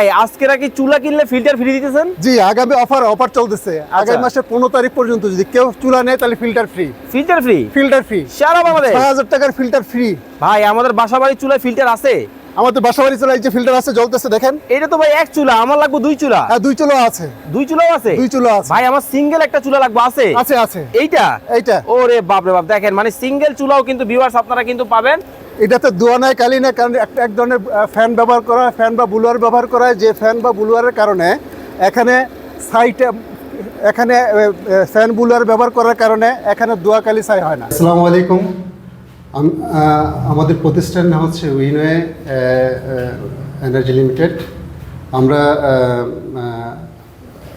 ভাই, আজকে নাকি চুলা কিনলে ফিল্টার ফ্রি দিতেছেন? জি আগামী অফার অফার চলতেছে। আগামী মাসের পনেরো তারিখ পর্যন্ত যদি কেউ চুলা নেয় তাহলে filter free. Filter free? Filter free. সারা বাংলাদেশ? ছয় হাজার টাকার ফিল্টার ফ্রি। ভাই আমাদের বাসা বাড়ির চুলায় ফিল্টার আছে? আমাদের বাসাবাড়ি চুলা এই যে ফিল্টার আছে জ্বলতেছে দেখেন। এটা তো ভাই এক চুলা আমার লাগবে দুই চুলা। হ্যাঁ দুই চুলো আছে। দুই চুলাও আছে? দুই চুলো আছে। ভাই আমার সিঙ্গেল একটা চুলা লাগবে আছে? আছে আছে। এইটা? এইটা। ওরে বাপ রে বাপ দেখেন মানে সিঙ্গেল চুলাও কিন্তু ভিউয়ার্স আপনারা কিন্তু পাবেন। এটাতে দোয়া নাই, কালি নাই, কারণ একটা এক ধরনের ফ্যান ব্যবহার করা হয় ফ্যান বা বুলোয়ার ব্যবহার করা হয়, যে ফ্যান বা বুলোয়ারের কারণে এখানে সাইটে এখানে ফ্যান বুলোয়ার ব্যবহার করার কারণে এখানে দোয়া কালি ছাই হয় না। আসসালামু আলাইকুম। আমাদের প্রতিষ্ঠান হচ্ছে উইনওয়ে এনার্জি লিমিটেড আমরা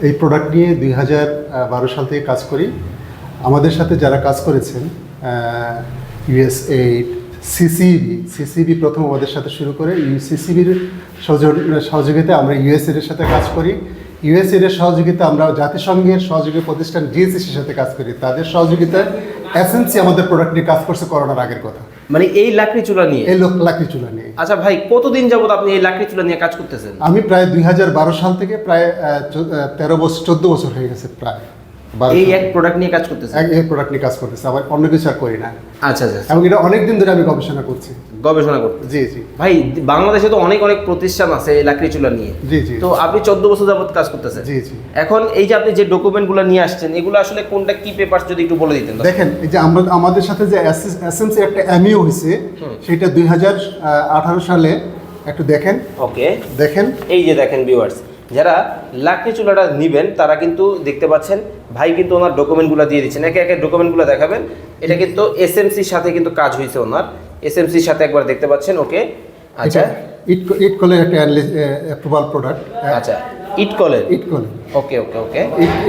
এই প্রোডাক্ট নিয়ে দুই হাজার বারো সাল থেকে কাজ করি। আমাদের সাথে যারা কাজ করেছেন ইউএস এইট সিসিবি সিসিবি প্রথম আমাদের সাথে শুরু করে সিসিবির সহযোগিতা আমরা ইউএসএর সাথে কাজ করি। ইউএসএড এর সহযোগিতা আমরা জাতিসংঘের সহযোগী প্রতিষ্ঠান জিএসএসির সাথে কাজ করি। তাদের সহযোগিতায় এসএনসি আমাদের প্রোডাক্ট নিয়ে কাজ করছে করোনার আগের কথা। মানে এই লাকড়ি চুলা নিয়ে? এই লোক লাকড়ি চুলা নিয়ে। আচ্ছা ভাই কতদিন যাবত আপনি এই লাকড়ি চুলা নিয়ে কাজ করতেছেন? আমি প্রায় দুই হাজার বারো সাল থেকে প্রায় তেরো বছর চোদ্দ বছর হয়ে গেছে প্রায়। এই এক প্রোডাক্ট নিয়ে কাজ করতেছেন? এক- প্রোডাক্ট নিয়ে কাজ করতেছে আবার অন্য কিছু আর করি না। আচ্ছা আচ্ছা এবং এটা অনেক দিন ধরে আমি গবেষণা করছি। গবেষণা করতে জি জি। ভাই বাংলাদেশে তো অনেক অনেক প্রতিষ্ঠান আছে এই লাকড়ি চুলা নিয়ে। জি জি। তো আপনি চোদ্দ বছর যাবত কাজ করতেছেন? জি জি। এখন এই যে আপনি যে ডকুমেন্টগুলো নিয়ে আসছেন এগুলো আসলে কোনটা কি পেপার যদি একটু বলে দিতেন দেখেন এই যে আমরা আমাদের সাথে যে এসএনসি একটা এমইও হয়েছে সেটা দুই হাজার আঠারো সালে একটু দেখেন। ওকে। দেখেন। এই যে দেখেন ভিউয়ার্স যারা লাকড়ি চুলাটা নিবেন তারা কিন্তু দেখতে পাচ্ছেন ভাই কিন্তু ওনার ডকুমেন্টগুলো দিয়ে দিচ্ছেন। একে একে ডকুমেন্টগুলো দেখাবেন। এটা কিন্তু এস এসএমসির সাথে কিন্তু কাজ হয়েছে ওনার। এস এসএমসির সাথে একবার দেখতে পাচ্ছেন ওকে? আচ্ছা। ইট ইট কলের একটা অ্যাপ্রুভাল প্রোডাক্ট আচ্ছা ইট কলের? ইট কলে ওকে ওকে ওকে।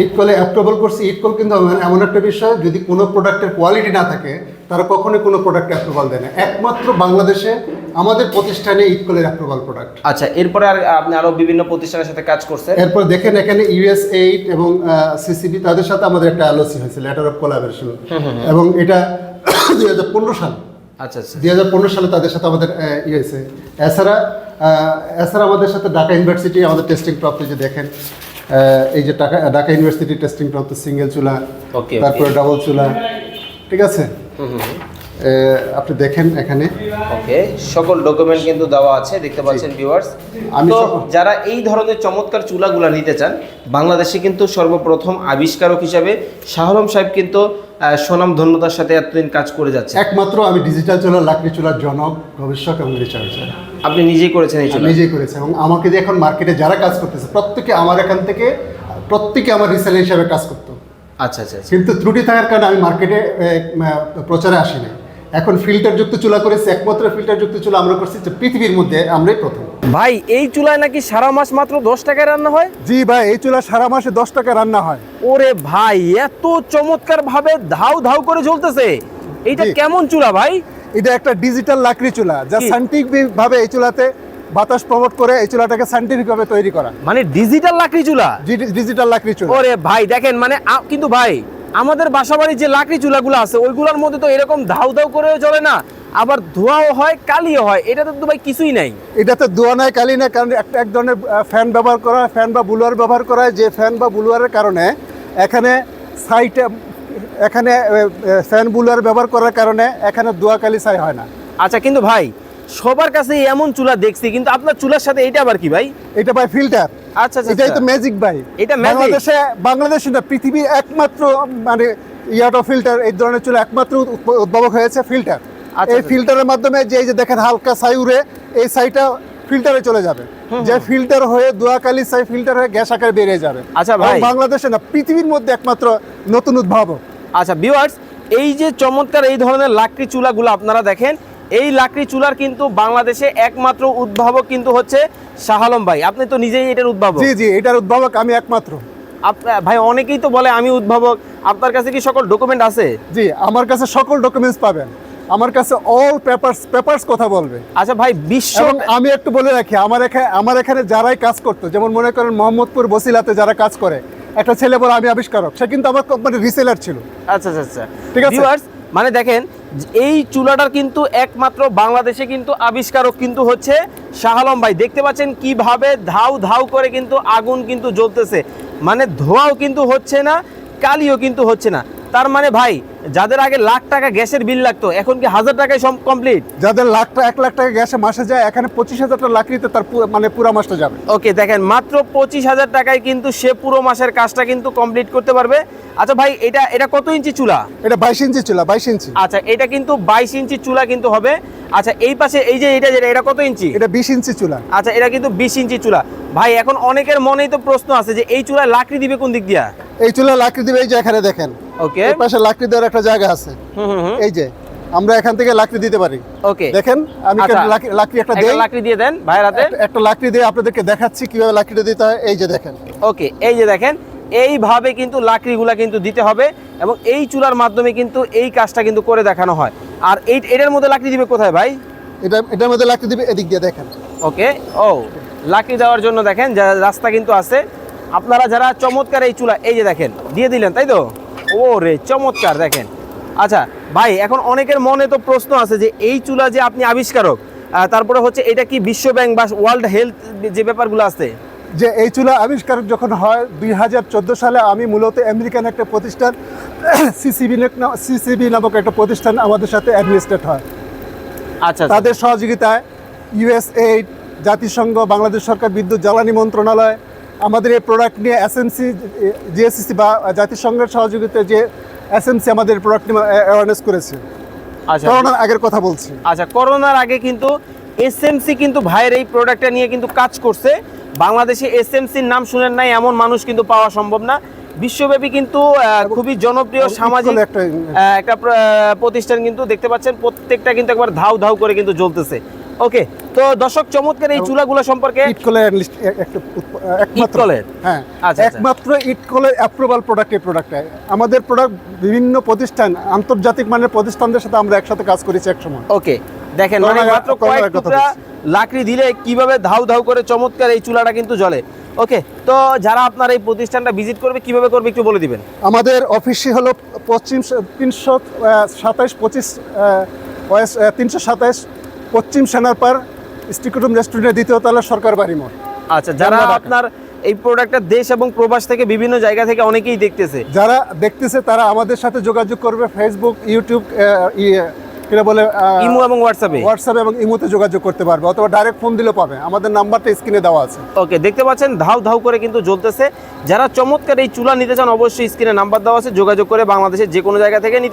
ইট কলে অ্যাপ্রুভাল করছে। ইট কল কিন্তু এমন একটা বিষয় যদি কোনো প্রোডাক্টের কোয়ালিটি না থাকে তারা কখনোই কোনো প্রোডাক্ট অ্যাপ্রুভাল দেয় না। একমাত্র বাংলাদেশে আমাদের প্রতিষ্ঠানে ইট কলের অ্যাপ্রুভাল প্রোডাক্ট আচ্ছা এরপরে আর আপনি আরও বিভিন্ন প্রতিষ্ঠানের সাথে কাজ করছেন এরপর দেখেন এখানে ইউএস এইট এবং সিসিবি তাদের সাথে আমাদের একটা এলওসি হয়েছে লেটার অফ কোলাবোরেশন এবং এটা দুই হাজার পনেরো সাল। আচ্ছা আচ্ছা। দুই হাজার পনেরো সালে তাদের সাথে আমাদের ইয়ে হয়েছে। এছাড়া এছাড়া আমাদের সাথে ঢাকা ইউনিভার্সিটি আমাদের টেস্টিং প্রাপ্ত যে দেখেন এই যে ঢাকা ঢাকা ইউনিভার্সিটি টেস্টিং প্রাপ্ত সিঙ্গেল চুলা তারপরে ডাবল চুলা ঠিক আছে? আপনি দেখেন এখানে। ওকে সকল ডকুমেন্ট কিন্তু দেওয়া আছে দেখতে পাচ্ছেন ভিউয়ার্স আমি তো যারা এই ধরনের চমৎকার চুলাগুলা নিতে চান বাংলাদেশে কিন্তু সর্বপ্রথম আবিষ্কারক হিসাবে শাহরম সাহেব কিন্তু সুনাম ধন্যতার সাথে এতদিন কাজ করে যাচ্ছে। একমাত্র আমি ডিজিটাল চুলা লাকড়ি চুলার জনক গবেষক এবং রিসার্চার আপনি নিজেই করেছেন এই চুলা? নিজেই করেছেন এবং আমাকে যে এখন মার্কেটে যারা কাজ করতেছে প্রত্যেকে আমার এখান থেকে প্রত্যেকে আমার রিসেলার হিসাবে কাজ করতো। আচ্ছা আচ্ছা আচ্ছা। কিন্তু ত্রুটি থাকার কারণে আমি মার্কেটে প্রচারে আসিনি। এখন ফিল্টারযুক্ত চুলা করেছি একমাত্র ফিল্টারযুক্ত চুলা আমরা করছি যে পৃথিবীর মধ্যে আমরাই প্রথম। ভাই এই চুলায় নাকি সারা মাস মাত্র দশ টাকায় রান্না হয়? জি ভাই এই চুলা সারা মাসে দশ টাকা রান্না হয়। ওরে ভাই এত চমৎকার ভাবে ধাউ ধাউ করে জ্বলতেছে এইটা কেমন চুলা ভাই? এটা একটা ডিজিটাল লাকড়ি চুলা যা? সাইন্টিফিক ভাবে এই চুলাতে বাতাস প্রমোট করে এই চুলাটাকে সাইন্টিফিক ভাবে তৈরি করা। মানে ডিজিটাল লাকড়ি চুলা? ডিজিটাল লাকড়ি চুলা। ওরে ভাই দেখেন মানে কিন্তু ভাই আমাদের বাসাবাড়ির যে লাকড়ি চুলাগুলো আছে ওইগুলোর মধ্যে তো এরকম ধাউ ধাউ করেও চলে না আবার ধোঁয়াও হয় কালিও হয় এটাতে তো ভাই কিছুই নাই। এটাতে দোয়া নাই কালি নাই কারণ একটা এক ধরনের ফ্যান ব্যবহার করা হয় ফ্যান বা বুলোয়ার ব্যবহার করা হয় যে ফ্যান বা বুলোয়ারের কারণে এখানে সাইটে এখানে ফ্যান বুলোয়ার ব্যবহার করার কারণে এখানে দোয়া কালি ছাই হয় না। আচ্ছা কিন্তু ভাই সবার কাছে এমন চুলা দেখছি কিন্তু আপনার চুলার সাথে এইটা আবার কি ভাই? এটা ভাই ফিল্টার। আচ্ছা আচ্ছা এটাই তো আচ্ছা। ম্যাজিক ভাই। এটা বাংলাদেশে বাংলাদেশে না পৃথিবীর একমাত্র মানে ইয়াটো ফিল্টার এই ধরনের চুলা একমাত্র উদ্ভাবক হয়েছে ফিল্টার। আচ্ছা, এই। ফিল্টারের মাধ্যমে যে এই যে দেখেন হালকা ছাই উড়ে এই ছাইটা ফিল্টারে চলে যাবে। যে ফিল্টার হয়ে দোয়াকালি ছাই ফিল্টার হয়ে গ্যাস আকারে বেরিয়ে যাবে। আচ্ছা ভাই। বাংলাদেশে না পৃথিবীর মধ্যে একমাত্র নতুন উদ্ভাবক। আচ্ছা ভিউয়ার্স এই যে চমৎকার এই ধরনের লাকড়ি চুলাগুলো আপনারা দেখেন এই লাকড়ি চুলার কিন্তু বাংলাদেশে একমাত্র উদ্ভাবক কিন্তু হচ্ছে শাহ আলম ভাই। আপনি তো নিজেই এটার উদ্ভাবক। জি জি এটার উদ্ভাবক আমি একমাত্র। ভাই অনেকেই তো বলে আমি উদ্ভাবক। আপনার কাছে কি সকল ডকুমেন্ট আছে? জি আমার কাছে সকল ডকুমেন্টস পাবেন। আমার কাছে অল পেপারস পেপারস কথা বলবে। আচ্ছা ভাই বিশ্ব আমি একটু বলে রাখি আমার এখানে আমার এখানে যারাই কাজ করতো যেমন মনে করেন মোহাম্মদপুর বসিলাতে যারা কাজ করে একটা ছেলে বলে আমি আবিষ্কারক সে কিন্তু আমার কোম্পানির রিসেলার ছিল। আচ্ছা আচ্ছা আচ্ছা। ঠিক আছে। মানে দেখেন, এই চুলাটার কিন্তু একমাত্র বাংলাদেশে কিন্তু আবিষ্কারক কিন্তু হচ্ছে শাহালম ভাই। দেখতে পাচ্ছেন কীভাবে ধাউ ধাউ করে কিন্তু আগুন কিন্তু জ্বলতেছে। মানে ধোঁয়াও কিন্তু হচ্ছে না, কালিও কিন্তু হচ্ছে না। তার মানে ভাই যাদের আগে লাখ টাকা গ্যাসের বিল লাগতো এখন কি হাজার টাকায় সব কমপ্লিট যাদের লাখ টাকা এক লাখ টাকা গ্যাসে মাসে যায় এখানে পঁচিশ হাজার টাকা লাকড়িতে তার পুরো- মানে পুরো মাসটা যাবে। ওকে দেখেন মাত্র পঁচিশ হাজার টাকায় কিন্তু সে পুরো মাসের কাজটা কিন্তু কমপ্লিট করতে পারবে। আচ্ছা ভাই এটা এটা কত ইঞ্চি চুলা? এটা বাইশ ইঞ্চি চুলা বাইশ ইঞ্চি। আচ্ছা এটা কিন্তু বাইশ ইঞ্চি চুলা কিন্তু হবে। আচ্ছা এই পাশে এই যে এটা যেটা এটা কত ইঞ্চি? এটা বিশ ইঞ্চি চুলা। আচ্ছা এটা কিন্তু বিশ ইঞ্চি চুলা। ভাই এখন অনেকের মনেই তো প্রশ্ন আছে যে এই চুলায় লাকড়ি দিবে কোন দিক দিয়া? এই চুলা লাকড়ি দিবে এই যে এখানে দেখেন। ওকে এই পাশে লাকড়ি দেওয়ার একটা জায়গা আছে। এই যে আমরা এখান থেকে লাকড়ি দিতে পারি। ওকে। দেখেন আমি আচ্ছা। লাকড়ি- একটা একটা দেই। লাকড়ি দিয়ে দেন ভাইয়ের হাতে। একটা- লাকড়ি দিয়ে আপনাদেরকে দেখাচ্ছি কীভাবে লাকড়িটা দিতে হয়। এই যে দেখেন। ওকে এই যে দেখেন এইভাবে কিন্তু লাকড়িগুলা কিন্তু দিতে হবে এবং এই চুলার মাধ্যমে কিন্তু এই কাজটা কিন্তু করে দেখানো হয়। আর এই এটার মধ্যে লাকড়ি দিবে কোথায় ভাই? এটা এটার মধ্যে লাকড়ি দিবে এদিক দিয়ে দেখেন। ওকে ও লাকড়ি দেওয়ার জন্য দেখেন যা রাস্তা কিন্তু আছে। আপনারা যারা চমৎকার এই চুলা এই যে দেখেন দিয়ে দিলেন তাই তো? ও রে চমৎকার দেখেন। আচ্ছা ভাই এখন অনেকের মনে তো প্রশ্ন আছে যে এই চুলা যে আপনি আবিষ্কারক তারপরে হচ্ছে এটা কি বিশ্ব ব্যাংক বা ওয়ার্ল্ড হেলথ যে ব্যাপারগুলো আছে? যে এই চুলা আবিষ্কার যখন হয় দুই হাজার চোদ্দ সালে আমি মূলত আমেরিকান একটা প্রতিষ্ঠান সিসিবি সিসিবি নামক একটা প্রতিষ্ঠান আমাদের সাথে অ্যাডমিনিস্ট্রেট হয়। আচ্ছা আচ্ছা। তাদের সহযোগিতায় ইউএসএইড জাতিসংঘ বাংলাদেশ সরকার বিদ্যুৎ জ্বালানি মন্ত্রণালয় আমাদের এই প্রোডাক্ট নিয়ে এসএমসি জিএসসিসি বা জাতিসংঘের সহযোগিতায় যে এসএমসি আমাদের প্রোডাক্ট নিয়ে অ্যাওয়ারনেস করেছে। আচ্ছা। করোনার আগের কথা বলছি। আচ্ছা করোনার আগে কিন্তু এসএমসি কিন্তু ভাইয়ের এই প্রোডাক্টটা নিয়ে কিন্তু কাজ করছে। বাংলাদেশে এসএমসির নাম শুনেন নাই এমন মানুষ কিন্তু পাওয়া সম্ভব না। বিশ্বব্যাপী কিন্তু খুবই জনপ্রিয় সামাজিক একটা- একটা প্রতিষ্ঠান কিন্তু দেখতে পাচ্ছেন প্রত্যেকটা কিন্তু একবার ধাউ ধাউ করে কিন্তু জ্বলতেছে। ওকে তো দর্শক চমৎকার এই চুলাগুলো সম্পর্কে ইটকলের একমাত্র হ্যাঁ আচ্ছা, আচ্ছা। একমাত্র ইটকলের অ্যাপ্রুভাল প্রোডাক্ট এই প্রোডাক্টটা আমাদের প্রোডাক্ট বিভিন্ন প্রতিষ্ঠান আন্তর্জাতিক মানের প্রতিষ্ঠানদের সাথে আমরা একসাথে কাজ করেছি একসময় ওকে দেখেন মানে মাত্র কয়েক টুকরা লাকড়ি দিলে কীভাবে ধাউ ধাউ করে চমৎকার এই চুলাটা কিন্তু জ্বলে। ওকে তো যারা আপনার এই প্রতিষ্ঠানটা ভিজিট করবে কীভাবে করবে একটু বলে দিবেন। আমাদের অফিসই হলো পশ্চিম তিনশো সাতাইশ পঁচিশ তিনশো সাতাইশ পশ্চিম সেনারপার স্টিকুটুম রেস্টুরেন্টের দ্বিতীয় তলা সরকার বাড়ি মোড়। আচ্ছা যারা আপনার এই প্রোডাক্টটা দেশ এবং প্রবাস থেকে বিভিন্ন জায়গা থেকে অনেকেই দেখতেছে। যারা দেখতেছে তারা আমাদের সাথে যোগাযোগ করবে ফেসবুক ইউটিউব কিনা বলে ইমো এবং হোয়াটসঅ্যাপে হোয়াটসঅ্যাপ এবং ইমোতে যোগাযোগ করতে পারবে অথবা ডাইরেক্ট ফোন দিলেও পাবে। আমাদের নাম্বারটা স্ক্রিনে দেওয়া আছে। ওকে দেখতে পাচ্ছেন ধাউ ধাউ করে কিন্তু জ্বলতেছে। যারা চমৎকার এই চুলা নিতে চান অবশ্যই স্ক্রিনে নাম্বার দেওয়া আছে। যোগাযোগ করে বাংলাদেশের যে কোনো জায়গা থেকে নিতে